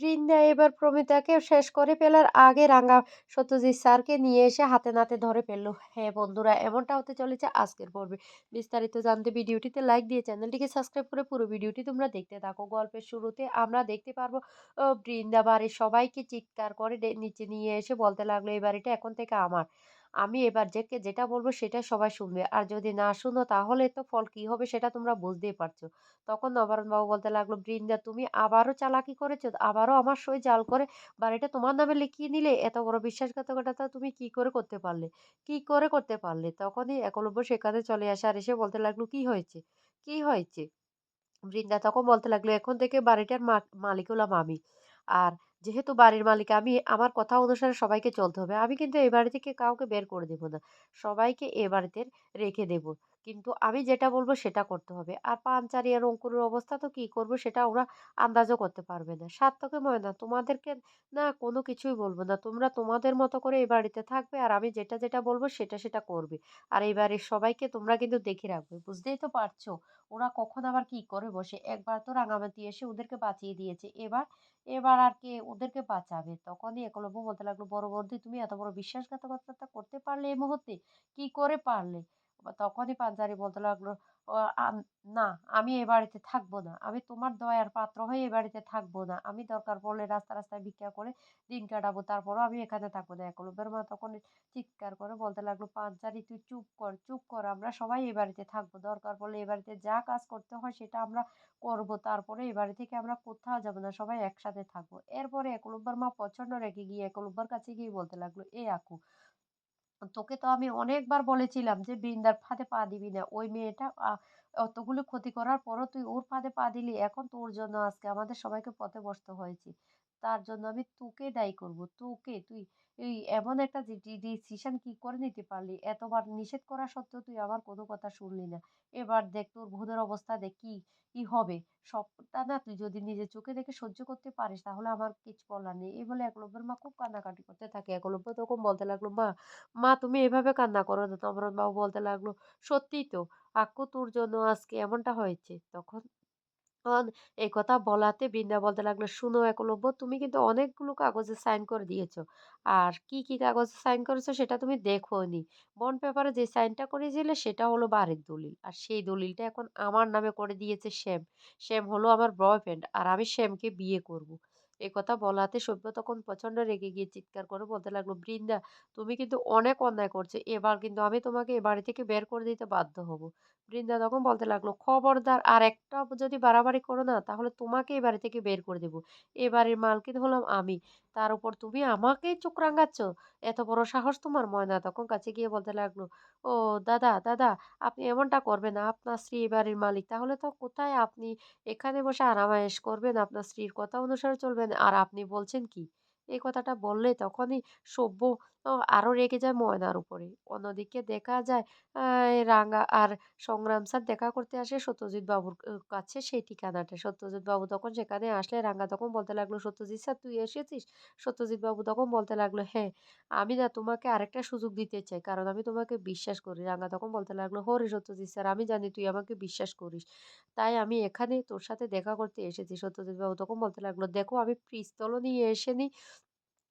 বৃন্দা এবার প্রমিতাকে শেষ করে ফেলার আগে রাঙা সত্যজিৎ স্যারকে নিয়ে এসে হাতে নাতে ধরে ফেলল। হ্যাঁ বন্ধুরা, এমনটা হতে চলেছে আজকের পর্বে। বিস্তারিত জানতে ভিডিওটিতে লাইক দিয়ে চ্যানেলটিকে সাবস্ক্রাইব করে পুরো ভিডিওটি তোমরা দেখতে থাকো। গল্পের শুরুতে আমরা দেখতে পারব বৃন্দা বাড়ির সবাইকে চিৎকার করে নিচে নিয়ে এসে বলতে লাগল, এই বাড়িটা এখন থেকে আমার। আমি এবার যেকে, যেটা বলব সেটা সবাই শুনবে। আর যদি না শুনো তাহলে তো ফল কি হবে সেটা তোমরা বুঝতেই পারছ। তখন নবারুণ বাবু বলতে লাগল, বৃন্দা, তুমি আবারও চালাকি করেছ? আবারও আমার সই জাল করে বাড়িটা তোমার নামে লিখিয়ে নিলে? এত বড় বিশ্বাসঘাতকতা তুমি কি করে করতে পারলে? কি করে করতে পারলে? তখনই একলব্য সেখানে চলে আসে আর এসে বলতে লাগল, কি হয়েছে? কি হয়েছে? বৃন্দা তখন বলতে লাগল, এখন থেকে বাড়িটার মালিক হলাম আমি। আর যেহেতু বাড়ির মালিক, আমি আমার কথা অনুসারে সবাইকে চলতে হবে। আমি কিন্তু এই বাড়ি থেকে কাউকে বের করে দেব না। সবাইকে এ বাড়িতে রেখে দেব। কিন্তু আমি যেটা বলব সেটা করতে হবে। আর পাঞ্চারি আর অঙ্কুরের অবস্থা তো কি করব সেটা ওরা আন্দাজও করতে পারবে না। সার্থকে ময়না তোমাদেরকে না কোনো কিছুই বলব না। তোমরা তোমাদের মতো করে এই বাড়িতে থাকবে আর আমি যেটা যেটা বলব সেটা সেটা করবে। আর এই বাড়ির সবাইকে তোমরা কিন্তু দেখে রাখবে। বুঝতেই তো পারছ ওরা কখন আবার কি করে বসে। একবার তো রাঙামাটি এসে ওদেরকে বাঁচিয়ে দিয়েছে। এবার এবার আর কে ওদেরকে বাঁচাবে। তখনই একলব্য বলতে লাগল, বড় বৌদি তুমি এত বড় বিশ্বাসঘাতকতা করতে পারলে এই মুহূর্তে? কি করে পারলে? তখনই পাঞ্জারি বলতে লাগল না, আমি এ বাড়িতে থাকব না। আমি তোমার দয়ার পাত্র হয়ে এ বাড়িতে থাকব না। আমি দরকার পড়লে রাস্তা রাস্তায় ভিক্ষা করে দিন কাটাবো। তারপরও আমি এখানে থাকব না। একলব্যের মা তখন চিৎকার করে বলতে লাগল পাঞ্চারি তুই চুপ কর চুপ কর। আমরা সবাই এ বাড়িতে থাকব। দরকার পড়লে এ বাড়িতে যা কাজ করতে হয় সেটা আমরা করব। তারপরে এ বাড়ি থেকে আমরা কোথাও যাব না। সবাই একসাথে থাকব। এরপরে একলব্যর মা প্রচণ্ড রেগে গিয়ে একলব্যর কাছে গিয়ে বলতে লাগল, এ, আকু তোকে তো আমি অনেকবার বলেছিলাম যে, বৃন্দার ফাঁদে পা দিবি না। ওই মেয়েটা অতগুলো ক্ষতি করার পরও তুই ওর ফাঁদে পা দিলি। এখন তোর জন্য আজকে আমাদের সবাইকে পথে বসতে হয়েছে। তার জন্য আমি তোকে দায়ী করব। তোকে, তুই এই এমন একটা ডিসিশন কি করে নিতে পারলি? এতবার নিষেধ করা সত্ত্বেও তুই আমার কোনো কথা শুনলি না। এবার দেখ তোর বোনের অবস্থা, দেখ কি কি হবে? সবটা না তুই যদি নিজের চোখে দেখে সহ্য করতে পারিস, তাহলে আমার কিছু বলার নেই। এই বলে একলব্যের মা খুব কান্নাকাটি করতে থাকে। একলব্য তখন বলতে লাগল, মা মা, তুমি এভাবে কান্না করো না। তমরন বাবু বলতে লাগল, সত্যিই তো, আক্কু তোর জন্য আজকে এমনটা হয়েছে। তখন এই কথা বলাতে বৃন্দা বলতে লাগল, শুনো একলব্য, তুমি কিন্তু অনেকগুলো কাগজে সাইন করে দিয়েছ। আর কি কি কাগজে সাইন করেছ সেটা তুমি দেখো নি বন্ড পেপারে যে সাইনটা করেছিলে সেটা হলো বাড়ির দলিল। আর সেই দলিলটা এখন আমার নামে করে দিয়েছে শ্যাম। শ্যাম হলো আমার বয়ফ্রেন্ড, আর আমি শ্যামকে বিয়ে করব। এই কথা বলাতে সভ্য তখন প্রচণ্ড রেগে গিয়ে চিৎকার করে বলতে লাগল, বৃন্দা, তুমি কিন্তু অনেক অন্যায় করছ। এবার কিন্তু আমি তোমাকে এ বাড়ি থেকে বের করে দিতে বাধ্য হব। বৃন্দা তখন বলতে লাগল। খবরদার আর একটা যদি বাড়াবাড়ি করো না, তাহলে তোমাকে এ বাড়ি থেকে বের করে দেবো। এ বাড়ির মালকিন হলাম আমি। তার উপর তুমি আমাকেই চোখ রাঙাচ্ছ? এত বড় সাহস তোমার, ময়না তখন কাছে গিয়ে বলতে লাগল, ও দাদা দাদা, আপনি এমনটা করবেন না। আপনার স্ত্রী এ বাড়ির মালিক। তাহলে তো কোথায় আপনি এখানে বসে আরামায়েশ করবেন? আপনার স্ত্রীর কথা অনুসারে চলবেন। আর আপনি বলছেন কি? এই কথাটা বললে তখনই সভ্য আরও রেগে যায় ময়নার উপরে। অন্যদিকে দেখা যায় রাঙা আর সংগ্রাম স্যার দেখা করতে আসে সত্যজিৎ বাবুর কাছে সেই ঠিকানাটা। সত্যজিৎ বাবু তখন সেখানে আসলে রাঙা তখন বলতে লাগল, সত্যজিৎ স্যার, তুই এসেছিস? সত্যজিৎ বাবু তখন বলতে লাগল হ্যাঁ আমি না তোমাকে আরেকটা সুযোগ দিতে চাই, কারণ আমি তোমাকে বিশ্বাস করি। রাঙা তখন বলতে লাগল হরে সত্যজিৎ স্যার, আমি জানি তুই আমাকে বিশ্বাস করিস, তাই আমি এখানে তোর সাথে দেখা করতে এসেছি। সত্যজিৎ বাবু তখন বলতে লাগল, দেখো, আমি পিস্তলও নিয়ে এসেনি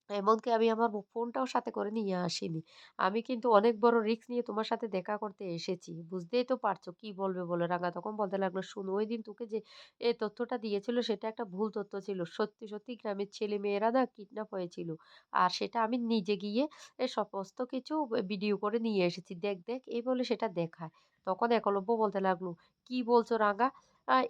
এমনকি আমি আমার ফোনটাও সাথে করে নিয়ে আসিনি। আমি কিন্তু অনেক বড় রিস্ক নিয়ে তোমার সাথে দেখা করতে এসেছি। বুঝতেই তো পারছ কি বলবে বলে রাঙা তখন বলতে লাগল, শুনো, ওই দিন তোকে যে এই তথ্যটা দিয়েছিল সেটা একটা ভুল তথ্য ছিল। সত্যি সত্যি গ্রামের ছেলে মেয়েরা না কিডন্যাপ হয়েছিল। আর সেটা আমি নিজে গিয়ে এ সমস্ত কিছু ভিডিও করে নিয়ে এসেছি। দেখ দেখ এই বলে সেটা দেখায়। তখন একলব্য বলতে লাগল, কি বলছো রাঙা?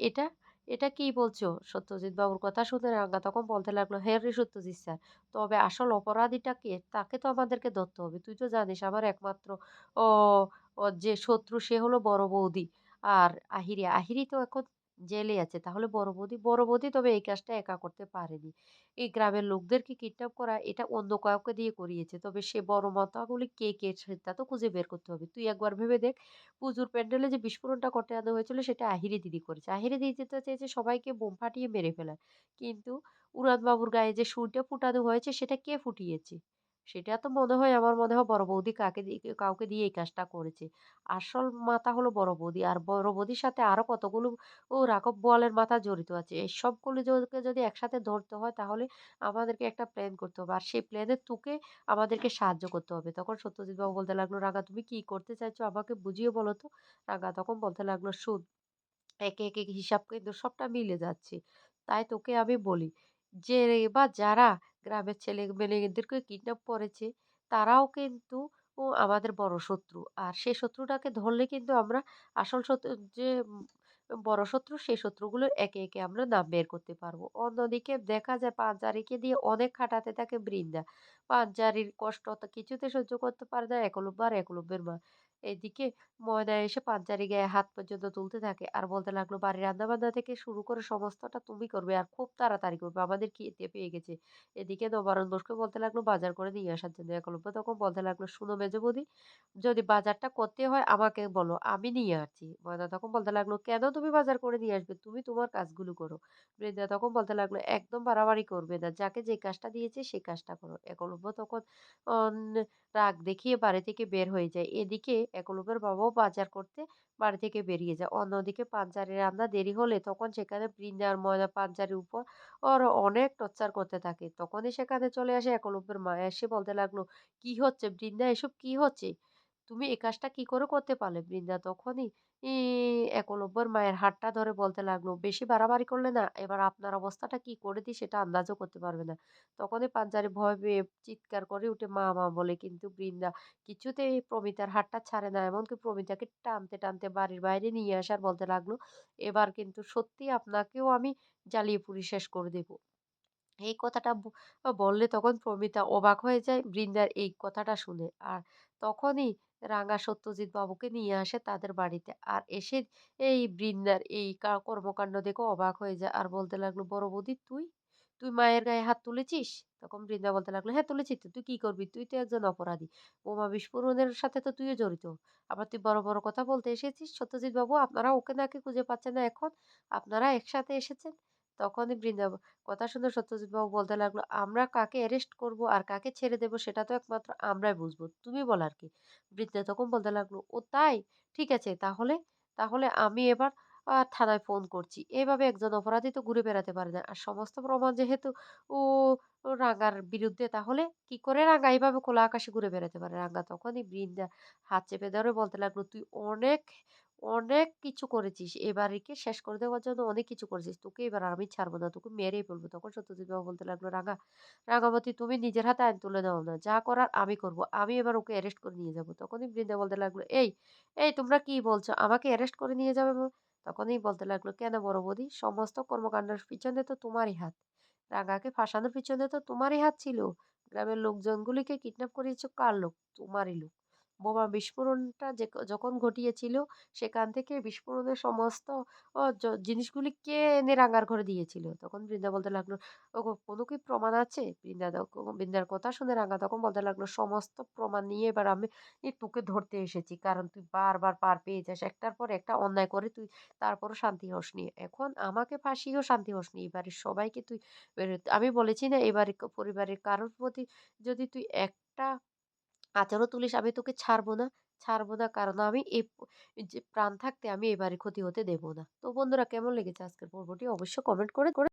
এটা এটা কি বলছো? সত্যজিৎ বাবুর কথা শুনে রাঙ্গা তখন বলতে লাগল হ্যাঁ রে সত্যজিৎ স্যার, তবে আসল অপরাধীটা কে? তাকে তো আমাদেরকে ধরতে হবে। তুই তো জানিস আমার একমাত্র, ও যে শত্রু সে হলো বড় বৌদি। আর আহিরি আহিরি তো এখন জেলে আছে। তাহলে বড় বৌদি বড় বৌদি তবে এই কাজটা একা করতে পারেনি। এই গ্রামের লোকদেরকে কিডন্যাপ করা, এটা অন্য কাউকে দিয়ে করিয়েছে। তবে সে বড় মাথাগুলি কে কে সেটা তো খুঁজে বের করতে হবে। তুই একবার ভেবে দেখ, পুজোর প্যান্ডেলে যে বিস্ফোরণটা করতে আনা হয়েছিল, সেটা আহিরি দিদি করেছে। আহিরি দিদি তো চেয়েছে, সবাইকে বোম ফাটিয়ে মেরে ফেলার। কিন্তু উড়ান বাবুর গায়ে যে সুরটা ফুটানো হয়েছে, সেটা কে ফুটিয়েছে? সেটা তো মনে হয় আমার মনে হয় বড় বৌদি কাকে দিয়ে কাউকে দিয়ে এই কাজটা করেছে। আসল মাথা হলো বড় বৌদি। আর বড় বৌদির সাথে আরও কতগুলো ও রাঘব বোয়ালের মাথা জড়িত আছে। এই সবগুলো জনকে যদি একসাথে ধরতে হয় তাহলে আমাদেরকে একটা প্ল্যান করতে হবে। আর সেই প্ল্যানে তোকে আমাদেরকে সাহায্য করতে হবে। তখন সত্যজিৎ বাবু বলতে লাগল, "রাঙা তুমি কি করতে চাইছো আমাকে বুঝিয়ে বলো তো?" রাঙা তখন বলতে লাগল, "শোন একে, একে হিসাব কিন্তু সবটা মিলে যাচ্ছে। তাই তোকে আমি বলি যে বা যারা গ্রামের ছেলে-মেয়েদেরকে কিডন্যাপ করেছে তারাও কিন্তু ও আমাদের বড় শত্রু। আর সেই শত্রুটাকে ধরলে কিন্তু আমরা আসল শত্রু যে বড় শত্রু সেই শত্রুগুলো একে, একে আমরা নাম বের করতে পারব। অন্যদিকে দেখা যায় পাঁচজারিকে দিয়ে অনেক খাটাতে থাকে বৃন্দা। পাঁচজারির কষ্ট কিছুতে সহ্য করতে পারে না একলব্য আর একলব্যের মা। এদিকে ময়না এসে পাঁচজারি গায়ে হাত পর্যন্ত তুলতে থাকে। আর বলতে লাগল, বাড়ির রান্নাবান্না থেকে শুরু করে সমস্তটা তুমি করবে আর খুব তাড়াতাড়ি করবে। আমাদের খিদে পেয়ে গেছে? এদিকে নবারুণ বসকে বলতে লাগল, বাজার করে নিয়ে আসার জন্য একলব্য তখন বলতে লাগল, শুনো মেজো বৌদি যদি বাজারটা করতে হয় আমাকে বলো, আমি নিয়ে আসছি। ময়না তখন বলতে লাগল, কেন তুমি বাজার করে নিয়ে আসবে? তুমি তোমার কাজগুলো করো। বৃন্দা তখন বলতে লাগল, একদম বাড়াবাড়ি করবে না। যাকে যে কাজটা দিয়েছে সেই কাজটা করো। একলব্য তখন রাগ দেখিয়ে বাড়ি থেকে বের হয়ে যায়। এদিকে একলব্যের বাবাও বাজার করতে বাড়ি থেকে বেরিয়ে যায়। অন্যদিকে পাঞ্জারি রান্না দেরি হলে তখন সেখানে বৃন্দার ময়দা, পাঞ্জারির উপর ওর অনেক টর্চার করতে থাকে। তখনই সেখানে চলে আসে একলব্যের মা। এসে বলতে লাগল, কি হচ্ছে? বৃন্দা এসব কি হচ্ছে? তুমি এই কাজটা কি করে করতে পারলে? বৃন্দা তখনই ই একলব্যর মায়ের হাতটা ধরে বলতে লাগল, বেশি বাড়াবাড়ি করলে না, এবার আপনার অবস্থাটা কি করে দিই সেটা আন্দাজও করতে পারবে না। তখনই পাঞ্জারি ভয় পেয়ে চিৎকার করে উঠে, মা মা, বলে, কিন্তু বৃন্দা, কিছুতেই প্রমিতার হাতটা ছাড়ে না। এমনকি প্রমিতাকে টানতে টানতে বাড়ির বাইরে নিয়ে আসার বলতে লাগল, এবার কিন্তু সত্যি আপনাকেও আমি জ্বালিয়ে পুড়িয়ে শেষ করে দেব। এই কথাটা বললে তখন প্রমিতা অবাক হয়ে যায় বৃন্দার এই কথাটা শুনে। আর তখনই রাঙা সত্যজিৎ বাবুকে নিয়ে আসে তাদের বাড়িতে। আর এসে এই বৃন্দার এই কর্মকাণ্ড দেখে অবাক হয়ে যায়। আর বলতে লাগল, "বড় বৌদি তুই? তুই মায়ের গায়ে হাত তুলেছিস?" তখন বৃন্দা বলতে লাগল, "হ্যাঁ তুলেছি তো। তুই কি করবি? তুই তো একজন অপরাধী। বোমা বিস্ফোরণের সাথে তো তুইও জড়িত। আবার তুই বড়, বড় কথা বলতে এসেছিস? সত্যজিৎ বাবু আপনারা ওকে নাকি খুঁজে পাচ্ছেন না এখন? আপনারা একসাথে এসেছেন?" তখনই বৃন্দা কথা শুনে সত্যজিৎ বাবু বলতে লাগল, আমরা কাকে অ্যারেস্ট করব আর কাকে ছেড়ে দেব সেটা তো একমাত্র আমরাই বুঝব, তুমি বল আর কি? বৃদ্ধা তখন বলতে লাগল, ও তাই? ঠিক আছে, তাহলে তাহলে আমি এবার থানায় ফোন করছি। এভাবে একজন অপরাধী তো ঘুরে বেড়াতে পারে না। আর সমস্ত প্রমাণ যেহেতু ও ও রাঙ্গার বিরুদ্ধে, তাহলে কি করে রাঙ্গা এইভাবে খোলা আকাশে ঘুরে বেড়াতে পারে। রাঙ্গা তখনই বৃন্দা হাত চেপে ধরে বলতে লাগল, তুই অনেক অনেক কিছু করেছিস। এবারেকে শেষ করে দেওয়ার জন্য অনেক কিছু করেছিস। তোকে এবার আমি ছাড়ব না। তোকে মেরেই ফেলব। তখন সত্যজিৎ বাবু বলতে লাগল, "রাঙা, রাঙামাটি তুমি নিজের হাতে আইন তুলে নাও না। যা করার আমি করব। আমি এবার ওকে অ্যারেস্ট করে নিয়ে যাব।" তখনই বৃন্দা বলতে লাগল, "এই, এই তোমরা কি বলছো? আমাকে অ্যারেস্ট করে নিয়ে যাবে তখনই বলতে লাগল, "কেন বড় বৌদি? সমস্ত কর্মকাণ্ডের পিছনে তো তোমারই হাত। রাঙাকে ফাঁসানোর পিছনে তো তোমারই হাত ছিল। গ্রামের লোকজনগুলিকে কিডন্যাপ করিয়েছো কার লোক? তোমারই লোক। বোমা বিস্ফোরণটা যে যখন ঘটিয়েছিল সেখান থেকে বিস্ফোরণের সমস্ত জিনিসগুলি কে এনে রাঙার ঘরে দিয়েছিল? তখন বৃন্দা বলতে লাগল, কোনো কি প্রমাণ আছে? বৃন্দা বৃন্দার কথা শুনে রাঙা তখন বলতে লাগল, সমস্ত প্রমাণ নিয়ে এবার আমি তোকে ধরতে এসেছি। কারণ তুই বারবার পার পেয়ে যাস। একটার পর একটা অন্যায় করে তুই তারপরও শান্তি হসনি। এখন আমাকে ফাঁসিও শান্তি হসনি। এবারের সবাইকে তুই আমি বলেছি না এবারে পরিবারের কারোর প্রতি যদি তুই একটা আঁচড়ও তুলিস আমি তোকে ছাড়বো না। ছাড়বো না কারণ আমি এই যে প্রাণ থাকতে আমি এবারে ক্ষতি হতে দেবো না। তো বন্ধুরা, কেমন লেগেছে আজকের পর্বটি অবশ্যই কমেন্ট করে করে